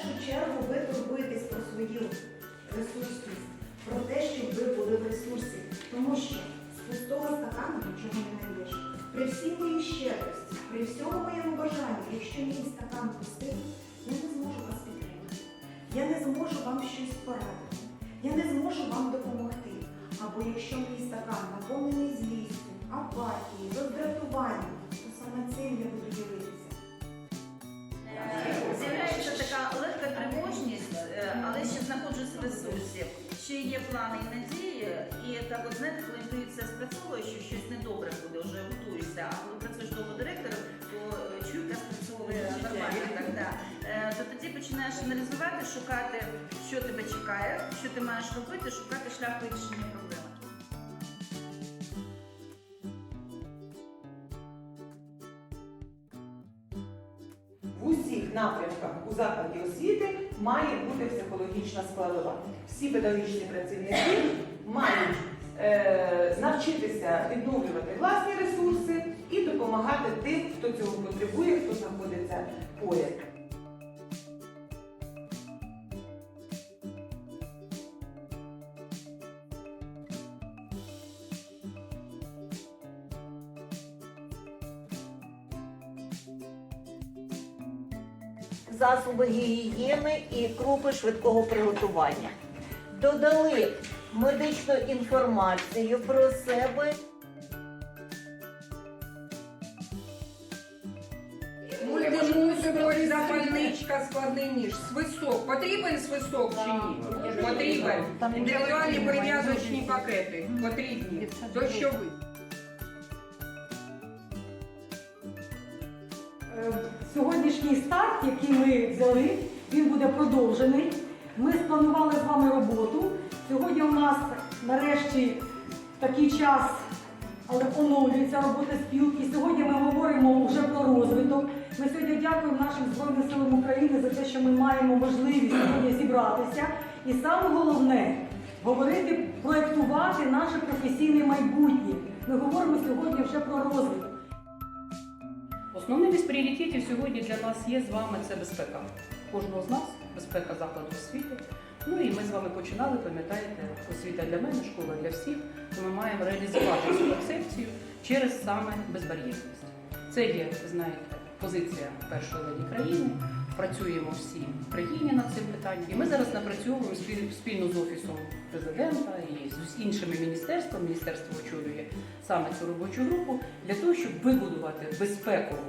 першу чергу ви турбуєтесь про свою ресурсність, про те, щоб ви були в ресурсі. Тому що з пустого стакану нічого не нальєш. При всій моїй щедрості, при всьому моєму бажанні, якщо мій стакан пустий, я не зможу вас підтримати. Я не зможу вам щось порадити. Я не зможу вам допомогти. Або якщо мій стакан наповнений злістю, шукати, що тебе чекає, що ти маєш робити, шукати шлях вирішення проблеми. В усіх напрямках у закладі освіти має бути психологічна складова. Всі педагогічні працівники мають е, навчитися відновлювати власні ресурси і допомагати тим, хто цього потребує, хто знаходиться засоби гігієни і крупи швидкого приготування. Додали медичну інформацію про себе. Мультимусор, запальничка, складний ніж, свисок. Потрібен свисок чи ні? Потрібен. Індивідуальні перев'язочні пакети. Потрібні. Дощовий. Сьогоднішній старт, який ми взяли, він буде продовжений. Ми спланували з вами роботу. Сьогодні у нас нарешті такий час, але оновлюється робота спілки. Сьогодні ми говоримо вже про розвиток. Ми сьогодні дякуємо нашим Збройним силам України за те, що ми маємо можливість сьогодні зібратися. І саме головне говорити, проєктувати наше професійне майбутнє. Ми говоримо сьогодні вже про розвиток. Основним із пріоритетів сьогодні для нас є з вами це безпека. Кожного з нас безпека закладу освіти. Ну і ми з вами починали, пам'ятаєте, освіта для мене, школа для всіх. То ми маємо реалізувати цю концепцію через саме безбар'єрність. Це є, знаєте, позиція першої леді країни. Працюємо всі в країні над цим питанням. І ми зараз напрацьовуємо спіль- спільно з офісом президента і з іншими міністерствами. Міністерство очолює саме цю робочу групу для того, щоб вибудувати безпекову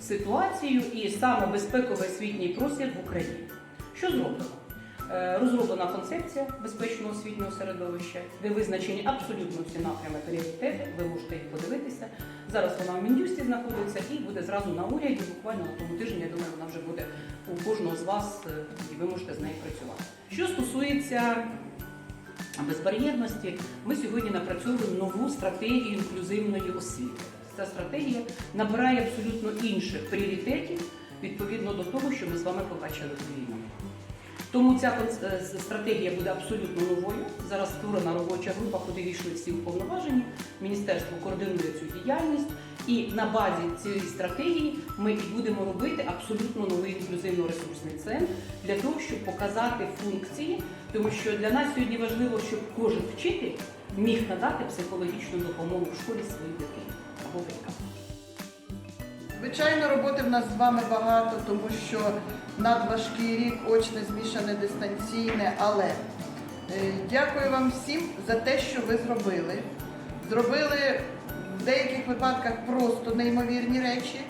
ситуацію і саме безпековий освітній простір в Україні. Що зроблено? Е, Розроблена концепція безпечного освітнього середовища, де визначені абсолютно всі напрями пріоритети. Ви можете їх подивитися. Зараз вона в Мін'юсті знаходиться і буде зразу на уряді. Буквально на тому тижні. Я думаю, вона вже буде у кожного з вас, е, і ви можете з нею працювати. Що стосується безбар'єрності, ми сьогодні напрацьовуємо нову стратегію інклюзивної освіти. Ця стратегія набирає абсолютно інших пріоритетів відповідно до того, що ми з вами побачили у війну. Тому ця е, стратегія буде абсолютно новою. Зараз створена робоча група, куди війшли всі уповноважені. Міністерство координує цю діяльність, і на базі цієї стратегії ми і будемо робити абсолютно новий інклюзивно-ресурсний центр для того, щоб показати функції, тому що для нас сьогодні важливо, щоб кожен вчитель міг надати психологічну допомогу в школі своїй дитині або батькам. Звичайно, роботи в нас з вами багато, тому що надважкий рік, очне, змішане, дистанційне, але е, дякую вам всім за те, що ви зробили. Зробили в деяких випадках просто неймовірні речі,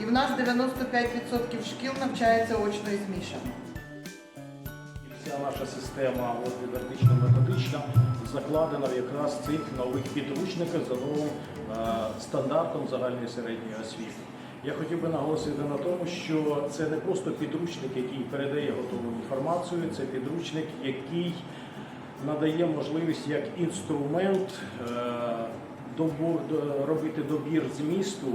і в нас 95% шкіл навчається очно і змішано. Вся наша система дидактично-методична закладена в якраз цих нових підручниках за новим е, стандартом загальної середньої освіти. Я хотів би наголосити на тому, що це не просто підручник, який передає готову інформацію, це підручник, який надає можливість як інструмент добор, робити добір змісту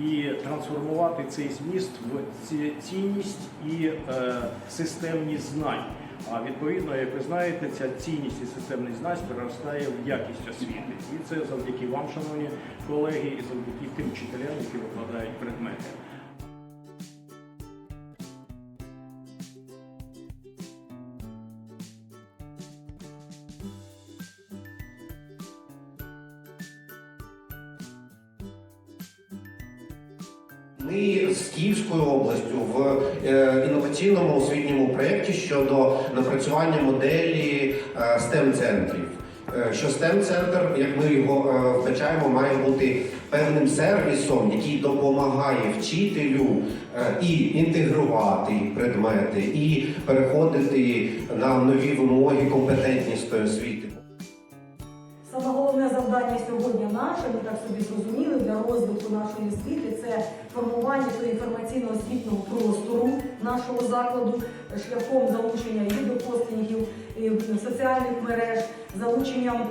і трансформувати цей зміст в цінність і е, системність знань. А відповідно, як ви знаєте, ця цінність і системність знань переростає в якість освіти. І це завдяки вам, шановні колеги, і завдяки тим вчителям, які викладають предмети. Ми з Київською областю в е, інноваційному освітньому проєкті щодо напрацювання моделі е, STEM-центрів. Е, Що STEM-центр, як ми його вбачаємо, має бути певним сервісом, який допомагає вчителю і інтегрувати предмети, і переходити на нові вимоги компетентністої освіти. Саме головне завдання сьогодні наше, ми так собі розвитку нашої освіти це формування інформаційно-освітнього простору нашого закладу шляхом залучення і соціальних мереж, залученням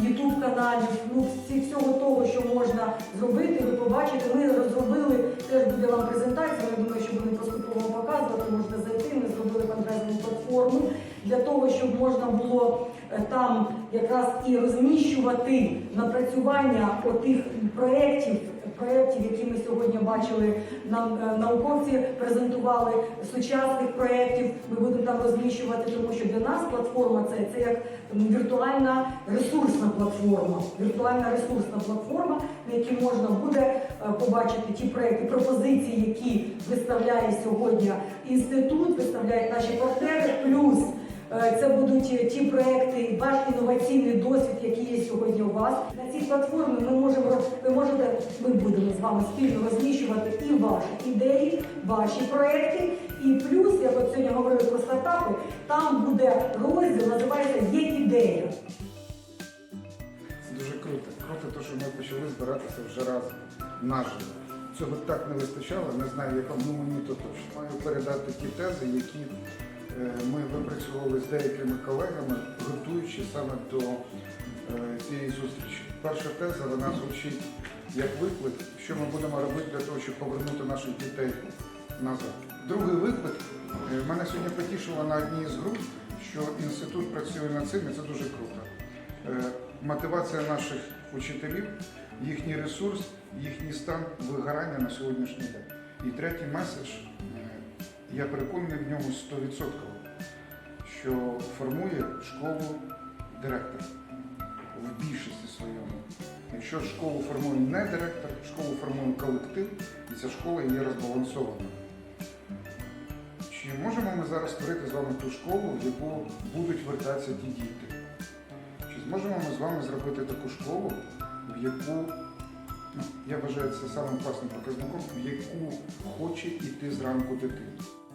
ютуб каналів, ну всього того, що можна зробити. Ви побачите, ми розробили теж буде вам презентація. Я думаю, що будемо поступово вам показувати. Можете зайти. Ми зробили конкретну платформу для того, щоб можна було е, там якраз і розміщувати напрацювання отих проєктів, проєктів, які ми сьогодні бачили, нам е, науковці презентували сучасних проєктів. Ми будемо там розміщувати, тому що для нас платформа це, це як віртуальна ресурсна платформа. Віртуальна ресурсна платформа, на якій можна буде е, побачити ті проекти, пропозиції, які виставляє сьогодні інститут, виставляють наші партнери, плюс Це будуть е, ті проекти, ваш інноваційний досвід, який є сьогодні у вас. На цій платформі ми можемо ви можете, ми будемо з вами спільно розміщувати і ваші ідеї, ваші проекти. І плюс, як от сьогодні говорили про стартапи, там буде розділ, називається Є ідея. Це дуже круто. Круто, те, що ми почали збиратися вже разом наживо. Цього так не вистачало, не знаю, якому ну, мені то точно. Маю передати ті тези, які е, ми випрацювали з деякими колегами, готуючи саме до е, цієї зустрічі. Перша теза вона звучить як виклик, що ми будемо робити для того, щоб повернути наших дітей назад. Другий виклик е, мене сьогодні потішило на одній з груп, що інститут працює над цим, і це дуже круто. Е, мотивація наших учителів, їхній ресурс, їхній стан вигорання на сьогоднішній день. І третій меседж, е, я переконаний в ньому 100%, що формує школу директор в більшості своєму. Якщо школу формує не директор, школу формує колектив, і ця школа є розбалансована. Чи можемо ми зараз створити з вами ту школу, в яку будуть вертатися ті діти? Чи зможемо ми з вами зробити таку школу, в яку, ну, я вважаю це самим класним показником, в яку хоче йти зранку дитина?